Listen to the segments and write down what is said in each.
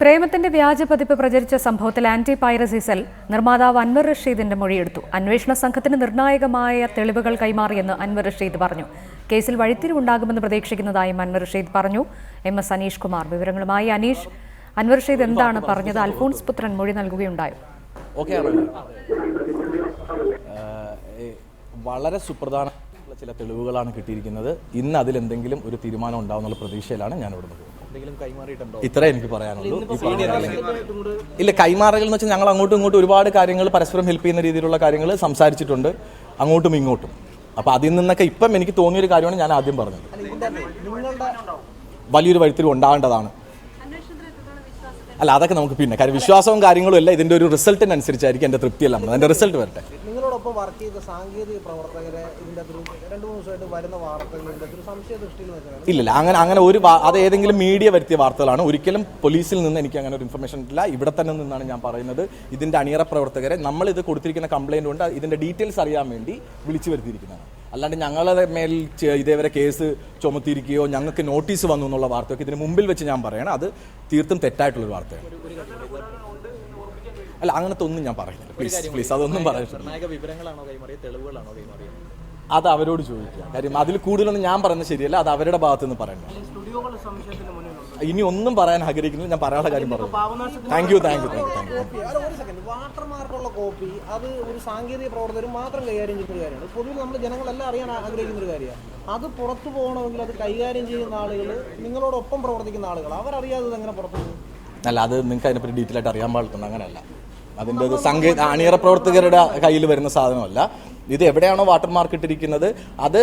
പ്രേമത്തിന്റെ വ്യാജ പതിപ്പ് പ്രചരിച്ച സംഭവത്തിൽ ആന്റി പൈറസി സെൽ നിർമ്മാതാവ് അൻവർ റഷീദിന്റെ മൊഴിയെടുത്തു. അന്വേഷണ സംഘത്തിന് നിർണായകമായ തെളിവുകൾ കൈമാറിയെന്ന് അൻവർ റഷീദ് പറഞ്ഞു. കേസിൽ വഴിത്തിരിവുണ്ടാകുമെന്ന് പ്രതീക്ഷിക്കുന്നതായും അൻവർ റഷീദ് പറഞ്ഞു. എം എസ് അനീഷ് കുമാർ വിവരങ്ങളുമായി അനീഷ്. അൻവർ റഷീദ് എന്താണ് പറഞ്ഞത്? അൽഫോൺസ് പുത്രൻ മൊഴി നൽകുകയുണ്ടായോ. വളരെ സുപ്രധാന ചില തെളിവുകളാണ് കിട്ടിയിരിക്കുന്നത്. ഇന്ന് അതിലെന്തെങ്കിലും ഒരു തീരുമാനം ഉണ്ടാവുന്നുള്ള പ്രതീക്ഷയിലാണ് ഞാൻ ഇവിടെ പോകുന്നത് ഇത്രേ എനിക്ക് പറയാനുള്ളൂ. ഇല്ല കൈമാറുകൾ എന്ന് വെച്ചാൽ ഞങ്ങൾ അങ്ങോട്ടും ഇങ്ങോട്ടും ഒരുപാട് കാര്യങ്ങൾ പരസ്പരം ഹെൽപ്പ് ചെയ്യുന്ന രീതിയിലുള്ള കാര്യങ്ങൾ സംസാരിച്ചിട്ടുണ്ട്. അങ്ങോട്ടും ഇങ്ങോട്ടും. അപ്പോൾ അതിൽ നിന്നൊക്കെ ഇപ്പം എനിക്ക് തോന്നിയൊരു കാര്യമാണ് ഞാൻ ആദ്യം പറഞ്ഞത്. വലിയൊരു വഴിത്തിരിവ് ഉണ്ടാകേണ്ടതാണ്. അല്ല അതൊക്കെ നമുക്ക് പിന്നെ കാര്യം വിശ്വാസവും കാര്യങ്ങളും അല്ല. ഇതിന്റെ ഒരു റിസൾട്ടിനനുസരിച്ചായിരിക്കും എന്റെ തൃപ്തിയല്ല അതിന്റെ റിസൾട്ട് വരട്ടെ. നിങ്ങളോടൊപ്പം വർക്ക് ചെയ്ത സാങ്കേതിക പ്രവർത്തകരെ ഇതിന്റെ അകത്തൊരു രണ്ട് ദിവസമായിട്ട് വരുന്ന വാർത്തകൾ ഇതിന്റെ സംശയ ദൃഷ്ടിയിൽ വെച്ചാണ്. ഇല്ല അങ്ങനെ അങ്ങനെ ഒരു അത് ഏതെങ്കിലും മീഡിയ വരുത്തിയ വാർത്തകളാണ്. ഒരിക്കലും പോലീസിൽ നിന്ന് എനിക്ക് അങ്ങനെ ഒരു ഇൻഫർമേഷൻ ഇല്ല. ഇവിടെ തന്നെ നിന്നാണ് ഞാൻ പറയുന്നത്. ഇതിന്റെ അണിയറ പ്രവർത്തകരെ നമ്മൾ ഇത് കൊടുത്തിരിക്കുന്ന കംപ്ലൈന്റ് കൊണ്ട് ഇതിന്റെ ഡീറ്റെയിൽസ് അറിയാൻ വേണ്ടി വിളിച്ചു വരുത്തിയിരിക്കുന്നതാണ്. അല്ലാണ്ട് ഞങ്ങളുടെ മേൽ ഇതേവരെ കേസ് ചുമത്തിയിരിക്കുകയോ ഞങ്ങൾക്ക് നോട്ടീസ് വന്നു എന്നുള്ള വാർത്തയൊക്കെ ഇതിന് മുമ്പിൽ വെച്ച് ഞാൻ പറയണം. അത് തീർത്തും തെറ്റായിട്ടുള്ളൊരു വാർത്തയാണ്. അല്ല അങ്ങനത്തെ ഒന്നും ഞാൻ പറയുന്നില്ല. പ്ലീസ് പ്ലീസ് അതൊന്നും പറയുന്നില്ല നിർണായക വിവരങ്ങളാണോ കൈമാറിയത്? തെളിവുകളാണോ കൈമാറിയത്? അത് അവരോട് ചോദിക്കുക. കാര്യം അതിൽ കൂടുതലൊന്നും ഞാൻ പറയുന്നത് ശരിയല്ല അത് അവരുടെ ഭാഗത്ത് നിന്ന് മുന്നിലുണ്ട് ഇനി ഒന്നും പറയാൻ ആഗ്രഹിക്കുന്നില്ല ഞാൻ പറയാനുള്ള കാര്യം പറഞ്ഞു thank you thank you thank you thank you copy അല്ല വാട്ടർമാർക്കുള്ള കോപ്പി അത് ഒരു സാങ്കേതിക പ്രവർത്തകർ മാത്രം കൈകാര്യം ചെയ്യുന്ന ഒരു കാര്യമാണ്. പൊതുവിൽ നമ്മൾ ജനങ്ങളെല്ലാം അറിയാൻ ആഗ്രഹിക്കുന്ന ഒരു കാര്യമാണ്. അത് പുറത്തു പോകണമെങ്കിൽ അത് കൈകാര്യം ചെയ്യുന്ന ആളുകൾ നിങ്ങളോടൊപ്പം പ്രവർത്തിക്കുന്ന ആളുകൾ അവരറിയാതെ എങ്ങനെ പുറത്തു പോകും അല്ല അത് നിങ്ങൾക്ക് അതിനെപ്പറ്റി ഡീറ്റെയിൽ ആയിട്ട് അറിയാൻ പാടില്ല അങ്ങനെയല്ല. അതിന്റെ ഒരു സംഗീത അണിയറ പ്രവർത്തകരുടെ കയ്യിൽ വരുന്ന സാധനമല്ല. ഇത് എവിടെയാണോ വാട്ടർ മാർക്ക് ഇട്ടിരിക്കുന്നത് അത്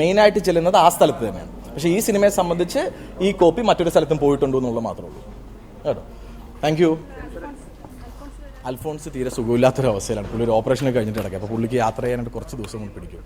മെയിനായിട്ട് ചെല്ലുന്നത് ആ സ്ഥലത്ത് തന്നെയാണ്. പക്ഷേ ഈ സിനിമയെ സംബന്ധിച്ച് ഈ കോപ്പി മറ്റൊരു സ്ഥലത്തും പോയിട്ടുണ്ടോ എന്നുള്ളത് മാത്രമേ ഉള്ളൂ. കേട്ടോ? താങ്ക് യു അൽഫോൺസ് തീരെ സുഖമില്ലാത്തൊരു അവസ്ഥയിലാണ് പുള്ളി ഒരു ഓപ്പറേഷൻ കഴിഞ്ഞിട്ട് കിടക്കുക അപ്പോൾ പുള്ളിക്ക് യാത്ര ചെയ്യാനായിട്ട് കുറച്ച് ദിവസം കൊണ്ട് പിടിക്കും.